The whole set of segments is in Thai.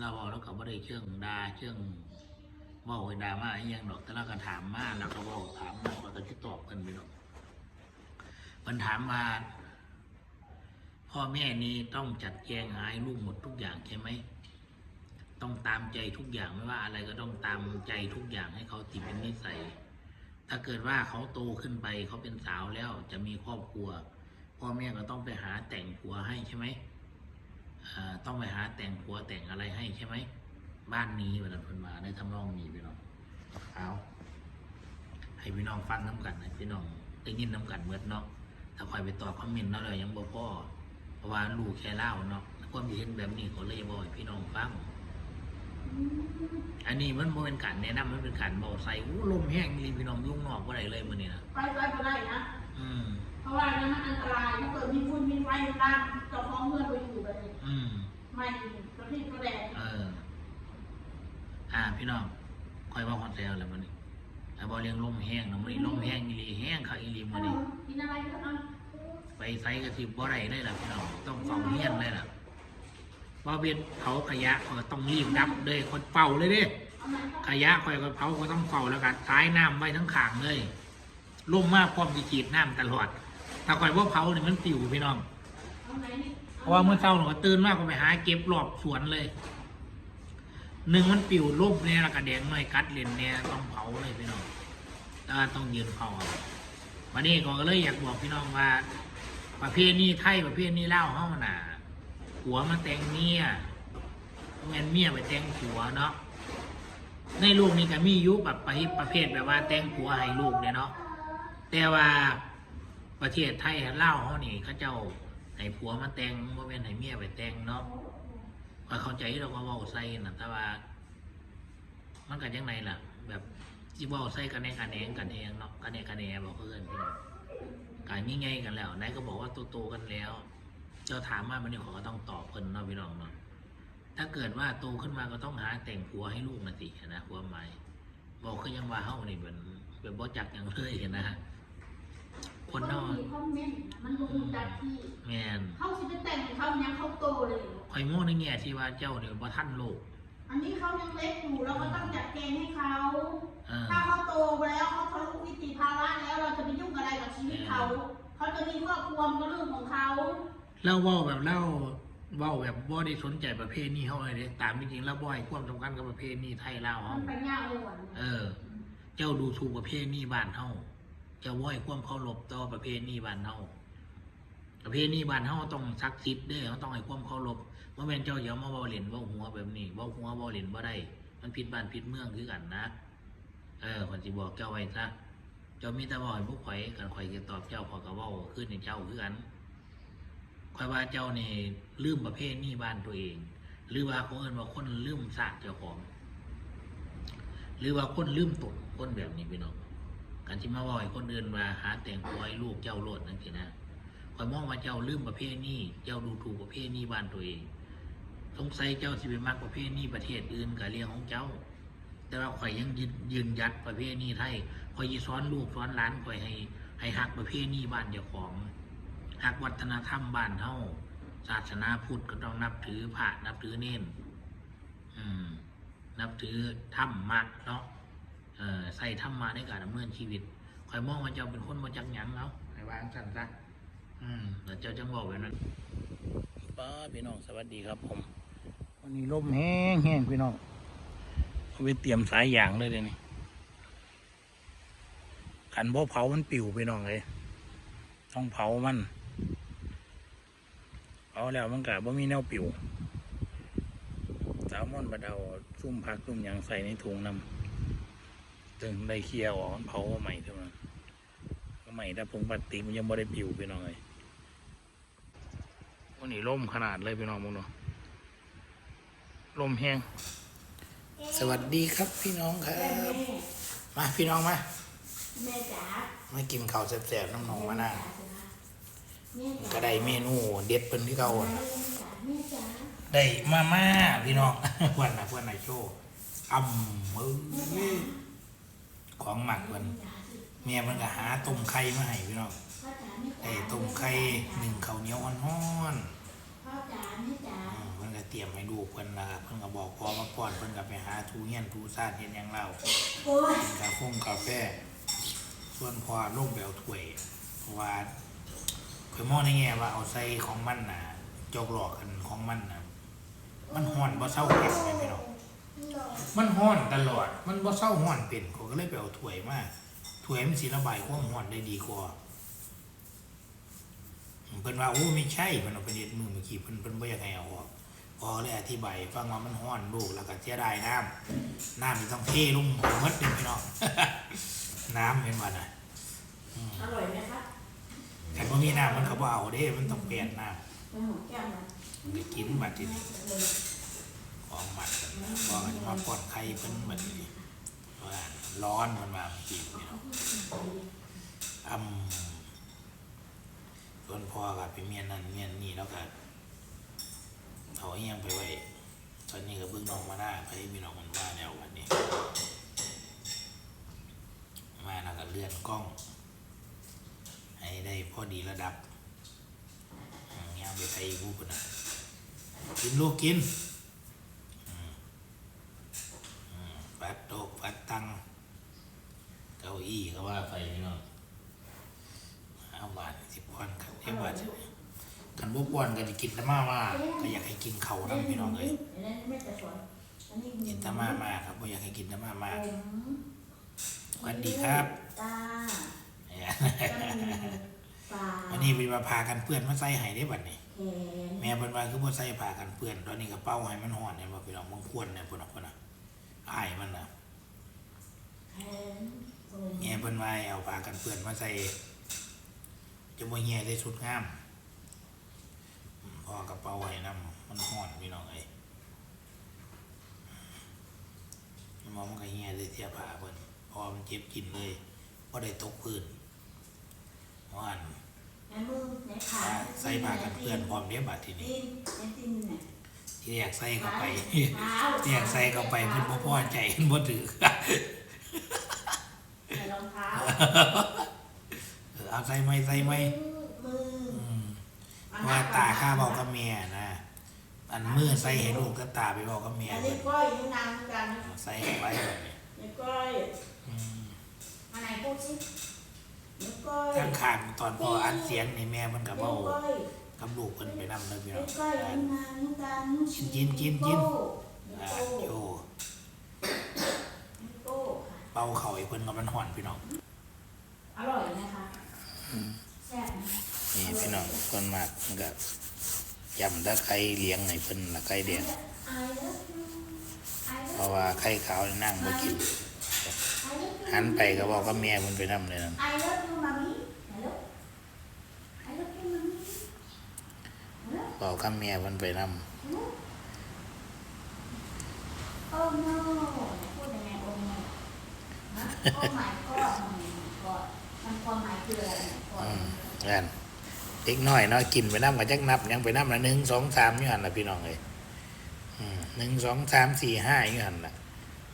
เราบอกแล้วก็บ่ได้เชิงดาเชิงเว่าไว้ดามาอหยังดอกแต่เราก็ถามมาแล้วก็เว่าถามมาแล้วก็จะตอบกันไปดอกมันถามมาพ่อแม่นี้ต้องจัดแจงหาให้ลูกหมดทุกอย่างใช่ไหมต้องตามใจทุกอย่างไม่ว่าอะไรก็ต้องตามใจทุกอย่างให้เขาติดเป็นนิสัย ถ้าเกิดว่าเขาโตขึ้นไปเขาเป็นสาวแล้วจะมีครอบครัว พ่อแม่ก็ต้องไปหาแต่งผัวให้ใช่ไหม ต้องไปหาแต่งผัวแต่งอะไรให้ใช่ไหม บ้านนี้เวลาเพิ่นมาในทำนองนี้พี่น้องเอาให้พี่น้องฟังน้ำกันให้พี่น้องได้ยินน้ำกันเมื่อเนาะถ้าคอยไปตอบคอมเมนต์เนาะเลยยังบ่พอเพราะว่าลูกแค่เล่าเนาะความคิดเห็นแบบนี้เขาเลยบอกให้พี่น้องฟังอันนี้มันบ่เป็นการแนะนำมันเป็นการบอกใส่อู้ลมแห้งรีพี่น้องยุ่งนอกว่าไรเลยมื้อนี้นะไปไปก็ได้นะ อืมเพ ราะว่านั้นมันอันตรายถ้าเกิดมีฝุ่นมีไฟมีลามเจ้าของเพื่อนไปอยู่แบบนี้อืมไม่กระพริบกระแดงเออ อ่า พี่น้องคอยว่าฮอดแล้วแล้วมื้อนี้แต่บ่เรียงลมแห้งเนาะมื้อนี้ลมแห้งอีหลีแห้งคักอีหลีมื้อนี้กินอะไรก็นอนไปไซกระสิบบ่ได้เลยล่ะพี่น้องต้องเฝ้าเฮียนเลยล่ะบ่เบ็ดเผาขยะเขาก็ต้องรีบดับเลยคนเฝ้าเลยเด้เอาไหนก็ขยะคอยก็เผาก็ต้องเฝ้าแล้วก็ท้ายน้ำไว้ทั้งขางเลยล่มมากพร้อมที่ฉีดน้ำตลอด ถ้าคอยว่าเผาเนี่ยมันปิวพี่น้อง เพราะว่าเมื่อเช้าหนูก็ตื่นมากก็ไปหาเก็บรอบสวนเลย หนึ่งมันปิวล่มเนี่ยแล้วก็แดงหน่อยกัดเลนเนี่ยต้องเผาเลยพี่น้องแต่ว่าต้องยืนเผาวันนี้ก็เลยอยากบอกพี่น้องว่า ประเภทนี้ไทยประเภทนี้เล่าวเฮาน่ะหัวมาแต่งเมียแมนเมียไปแต่งผัวเนาะ ในลูกนี่ก็มีอยุแบบประเภทประเภทแบบว่าแต่งผัวให้ลูกเนี่ยเนาะ แต่ว่า ประเทศไทยเล่าเฮานี่เขาเจ้าให้ผัวมาแต่งบ่แม่นให้เมียไปแต่งเนาะก็เข้าใจเราก็ว้าใส่น่ะแต่ว่า มันก็จังไงล่ะ แบบสิเว้าใส่กันแน่กันแหงกันเองเนาะกันแน่กันแหนบอกเพื่อนพี่น้องกายง่ายๆกันแล้วนายก็บอกว่าโตๆกันแล้ว เจ้าถามว่ามันนี่ขอก็ต้องตอบเพิ่นเนาะพี่น้องเนาะถ้าเกิดว่าโตขึ้นมาก็ต้องหาแต่งผัวให้ลูกนะสินะความหมายบอกคือยังว่าเฮานี่เป็นเป็นบ่จักอย่างเลยนะ คนเนาะมีคอมเมนต์นะมันรู้จักที่แม่นเขาสิไปแต่งให้เขายังเขาโตเลยคอยโม่ในแง่ที่ว่าเจ้าเนี่ยบ่ทันโลก อันนี้เขายังเล็กอยู่เราก็ต้องจัดแจงให้เขาเออถ้าเขาโตแล้วเขาทะลุวิติภาวะแล้วเราจะไปยุ่งอะไรกับชีวิตเขา เขาจะมีครอบครัวมันก็เรื่องของเขาเล่าเว้าแบบเล่าเว้าแบบบ่ได้สนใจประเภทนี้เฮาเลยเด้ตามจริงๆแล้วบ่ให้ความสำคัญกับประเภทนี้ไทยลาวมัเฮานปัญญาอ่อนเออ เจ้าดูถูกประเภทนี้บ้านเฮาเจ้าว่อยความเคารพต่อประเภทนี้บ้านเฮาประเภทนี้บ้านเฮาต้องซักซิดเด้อเขาต้องให้ความเคารพว่าแม่นเจ้าอย่ามาเว้าเล่นเว้าหัวแบบนี้เว้าหัวเว้าเล่นบ่ได้ มันผิดบ้านผิดเมืองคือกันนะ เออคนสิบอกเจ้าไว้ซะเจ้ามีแต่บอกให้พวกข่อยกันข่อยจะตอบเจ้าขอยก็เว้าขึ้นในเจ้าคือกันข่อยว่าเจ้านี่ลืมประเภทนี้บ้านตัวเอง หรือว่าเขาเอิ้นว่าคนลืมศาสตร์เจ้าของ หรือว่าคนลืมตนคนแบบนี้พี่น้อง การที่มาว่าให้คนอื่นมาหาแต่งผัวให้ลูกเจ้าโลดนั่นสินะข่อยมองว่าเจ้าลืมประเภทนี้เจ้าดูถูกประเภทนี้บ้านตัวเองสงสัยเจ้าสิไปมักประเภทนี้ประเทศอื่นกับเรื่องของเจ้า แต่ว่าข่อยยังยืนยัดประเภทนี้ไทยข่อยยีสอนลูกสอนหลานข่อยให้ให้หักประเภทนี้บ้านเจ้าของหักวัฒนธรรมบ้านเฮาศาสนาพุทธก็ต้องนับถือพระนับถือเน้นนับถือธรรมะเนาะ ใส่ธรรมะในการดำเนินชีวิตข่อยมองว่าเจ้าเป็นคนมาจากหยังเนาะให้วางสันซะอืมแล้วเจ้าจังบอกแบบนั้นป้าพี่น้องสวัสดีครับผม วันนี้ลมแห้งแห้งพี่น้องเอาไปเตรียมสายยางเลยเดี๋ยวนี้ขันบ่เผามันปิวพี่น้องเลยต้องเผามันเผาแล้วมันกะบ่มีแนวปิวสาวม่อนบะเดาซุ่มผักซุ่มยางใส่ในถุงนำ จึงได้เคลียร์ออกมันเผาใหม่เท่านั้นก็ใหม่ถ้าผงปฏิมันยังไม่ได้ปิวพี่น้องเลยวันนี้ล่มขนาดเลยพี่น้องมึงเนาะลมแห้ง สวัสดีครับพี่น้องครับ มาพี่น้องมาแม่จ๋ามากินข้าวแซ่บๆน้ำหนองมาหน้าก็ได้เมนูเด็ดเป็นที่เก่าได้มาม่าพี่น้องเพื่อนนะเพื่อนนายโชว์อ่ำมือ ของหมักเพื่อนเมียมันก็หาต้มไข่มาให้พี่น้องพ่อจ๋าแม่จ๋าไอ้ต้มไข่หนึ่งข้าวเหนียวฮ้อนพ่อจ๋าแม่จ๋าๆอืมมันก็ก็เตรียมให้ลูกเพิ่นละเพิ่นก็บอกพอมาป้อนเพิ่นก็ไปหาทูเฮียนทูซ่านเฮ็ดหยังเล่าโอ้ยกินกาแฟกาแฟส่วนพอลงไปเอาถ้วยเพราะว่าเคยมองในแง่ว่าเอาใส่ของมันน่ะจอกหลอกกันของมันน่ะมันฮ้อนบ่เศร้าเก็บไหมพี่น้อง มันฮ้อนตลอด มันบ่เศร้าฮ้อนเป็นเขาก็เลยไปเอาถ้วยมาถ้วยมันสิระบายความฮ้อนได้ดีกว่าเพิ่นว่าโอ้ไม่ใช่เพิ่นเอาไปเฮ็ดมือเมื่อกี้เพิ่นเพิ่นบ่อยากให้เอาออกพอเลยอธิบายให้ฟังว่ามันฮ้อนลูกแล้วก็เสียดายน้ำน้ำนี่ต้องเทลงหมดเลยพี่น้องน้ำเป็นว่าน่ะอร่อยไหมคะแต่พอมีน้ำมันเขาบ่เอาเด้ มันต้องเปลี่ยนน้เป็นหมูแก้วนะำมันก็กินบัดทีนี้ ของหมัดกันนะพอกันมาปลอดไข่เพิ่นบัดทีนี้ว่าร้อนมันมาเมื่อกี้พี่น้องอืมส่วนพ่อกับไปเมียนนั่นเมียนนี่แล้วก็เอาเอียงไปไว้ตอนนี้ก็เบิ่งน้องมาหน้าไปพี่น้องมันว่าแล้ววันนี้ มาแล้วก็เลื่อนกล้อง ให้ได้พอดีระดับอืมย่างไปไทยผู้คนนะกินลูกกินอืมอืมปัดโต๊ะปัดตังเก้าอี้ก็ว่าไปพี่น้องเอาบาทสิบ ปอนด์ครับเอ้บาทกันบุปอนก็จะกินแต่มามาก็อยากให้กินเขาวนะพี่น้องเลยอันนั้นไม่แต่สวยอันนี้กินแต่มามาครับบ่อยากให้กินแต่มามาผมสวัสดีครับตาเนี่ยจมูกปากอันนี้เป็นมาพากันเปื้อนมาใส่ให้ได้บัดนี้แขนแม่เพิ่นว่าคือบ่ใส่ผ้ากันเปื้อนตอนนี้ก็เป้าให้มันฮ้อนเนี่ยบ่พี่น้องมันควรเนี่ยพุ่นน่ะพุ่นน่ะอ้ายมันน่ะแขนตรงแม่เพิ่นว่าให้เอาผ้ากันเปื้อนมาใส่ จะบ่แย่ได้สุดงามอืมพ่อกระเป๋าให้นํมันฮ้อนพี่น้องเอ้ยมองมันก็แย่ได้เสียผ้าเพิ่นเพอมันเจ็บกินเลยบ่ได้ตกพื้นฮ้อนในมือในขาใส่ผ้ากันเปื้อนพร้อมเด้บัดทีนี้ตีนในตีนเนี่ยที่แรกใส่เข้าไปเท้าที่แรกใส่เข้าไปเพิ่นบ่พอใจเพิ่นบ่ถือใส่รองเท้า เออเอาใส่ไหมใส่ไหมมืออืมว่าตาข้าบอกกับเมียนะอันมือใส่ให้ลูกก็ตาไปบอกกับเมียอันเพิ่นี้นก้อยนิ้วนางเหมือนกันใส่เข้าไปแบบนี้นิ้วก้อยอืมอันไหนพูดสินิ้วก้อยข้างข้างตอนพออัดเสียงนี่แม่มันก็นิ้เว้าวก้อยกับลูกเพิ่นไปนำเด้อพี่น้นิ้อวงก้อยนิ้วนางนิ้วกลางนิ้วชี้กินกินกินนิ้วอ่าโป้โยนิ้วโป้ค่ะเป่าเข่าให้เพิ่นก็มันฮ้อนพี่น้องอร่อยนะคะแซ่บ นี่พี่น้องคนมากมันก็ยำตะไคร้เลี้ยงให้เพิ่นตะไคร้แดง I love you I เพราะว่าไข่ขาวนั่งบ่กิน หันไปก็บอกกับเมียเพิ่นไปนำเลยนั่น I love you mommy hello I love you mommy hello บอกกับเมียเพิ่นไปนำ hello oh no พูดยังไง oh no oh my god มันความหมายคืออะไรเนี่ย god อืมนั่นเด็กน้อยเนาะกินไปน้ำกับจักนับยังไปน้ำละหนึ่งสองสามยู่หันละพี่น้องเลยหนึ่งสองสามสี่ห้ายู่หันละ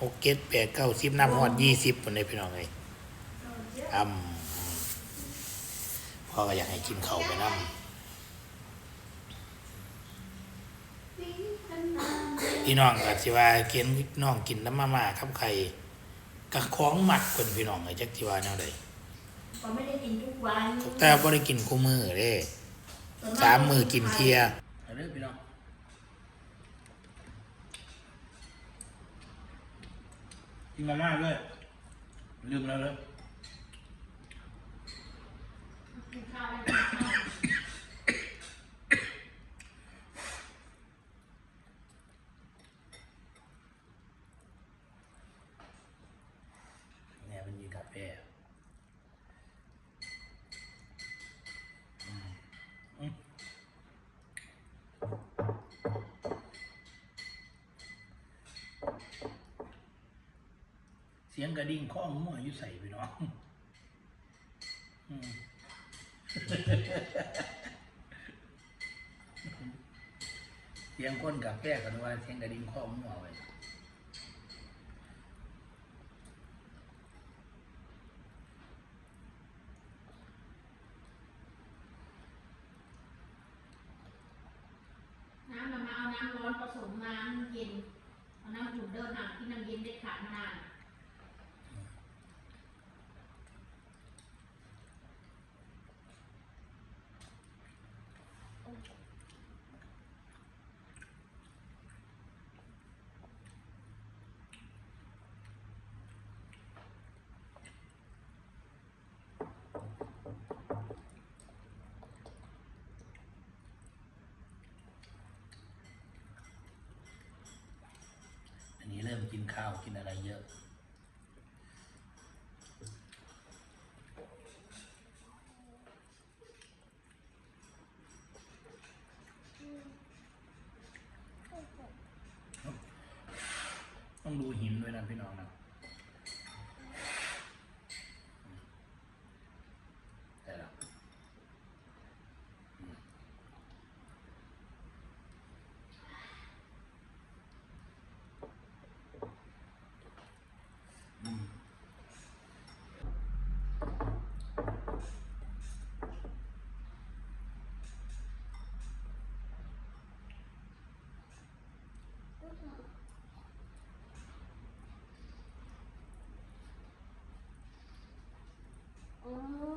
หกเจ็ดแปดเก้าสิบนับหอดยี่สิบคนเลยพี่น้องเลยอ่ำพ่อก็อยากให้กินเขาไปน้ำพี่น้องก็สิว่าเกียนน้องกินน้ำมาม่าครับไข่กะคล้องหมัดคนพี่น้องเลยจักที่ว่าแนวใด ก็ไม่ได้กินทุกวันแต่บ่ได้กินคู่มือเด้สามมือกินเทียเด้อพี่น้องกินมาม่าด้วยลืมแล้วเลย กินข้าวได้ เสียงกระดิ่งข้องมั่วอยู่ใส่พี่น้องเสียงคนกาแฟกันว่าเสียงกระดิ่งข้องมั่วไว้น้ำมามาเอาน้ำร้อนผสมน้ำเย็น เอาน้ำอุ่นเดินห่าที่น้ำเย็นได้ขาดมานาน ข้าวกินอะไรเยอะ ต้องดูหินด้วยนะพี่น้องนะ Oh.